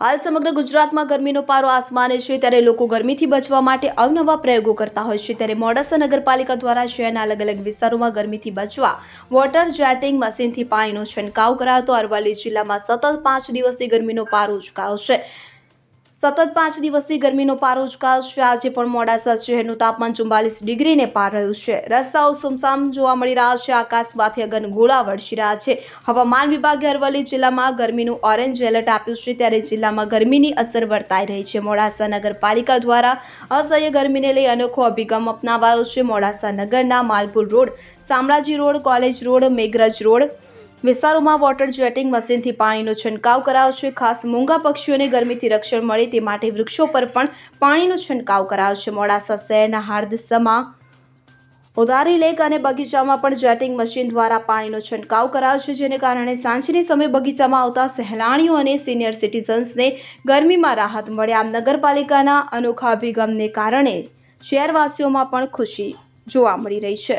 હાલ સમગ્ર ગુજરાતમાં ગરમીનો પારો આસમાને છે, ત્યારે લોકો ગરમીથી બચવા માટે અવનવા પ્રયોગો કરતા હોય છે. ત્યારે મોડાસા નગરપાલિકા દ્વારા શહેરના અલગ અલગ વિસ્તારોમાં ગરમીથી બચવા, વોટર જેટિંગ મશીનથી પાણીનો છંટકાવ કરાયો હતો. અરવલ્લી જિલ્લામાં સતત પાંચ દિવસથી ગરમીનો પારો ઉચકાયો છે. સતત પાંચ દિવસથી ગરમીનો પારો ઉચકાશે આજે પણ મોડાસા શહેરનું તાપમાન ચુમ્બાલીસ ડિગ્રીને પાર રહ્યું છે. રસ્તાઓ સુમસામ જોવા મળી રહ્યા છે. આકાશમાંથી અગન ગોળા વરસી રહ્યા છે. હવામાન વિભાગે અરવલ્લી જિલ્લામાં ગરમીનું ઓરેન્જ એલર્ટ આપ્યું છે. ત્યારે જિલ્લામાં ગરમીની અસર વર્તાઈ રહી છે. મોડાસા નગરપાલિકા દ્વારા અસહ્ય ગરમીને લઈ અનોખો અભિગમ અપનાવાયો છે. મોડાસા નગરના Malpur road, Shamlaji road, college road, Meghraj road વિસ્તારોમાં વોટર જેટિંગ મશીનથી પાણીનો છંટકાવ કરાયો છે. ખાસ મૂંગા પક્ષીઓને ગરમીથી રક્ષણ મળે તે માટે વૃક્ષો પર પણ પાણીનો છંટકાવ કરાયો છે. મોડાસા શહેરના હાર્દસમાં ઉદારી લેક અને બગીચામાં પણ જેટિંગ મશીન દ્વારા પાણીનો છંટકાવ કરાયો છે, જેને કારણે સાંજની સમયે બગીચામાં આવતા સહેલાણીઓ અને સિનિયર સિટીઝન્સને ગરમીમાં રાહત મળે. આમ નગરપાલિકાના અનોખા અભિગમને કારણે શહેરવાસીઓમાં પણ ખુશી જોવા મળી રહી છે.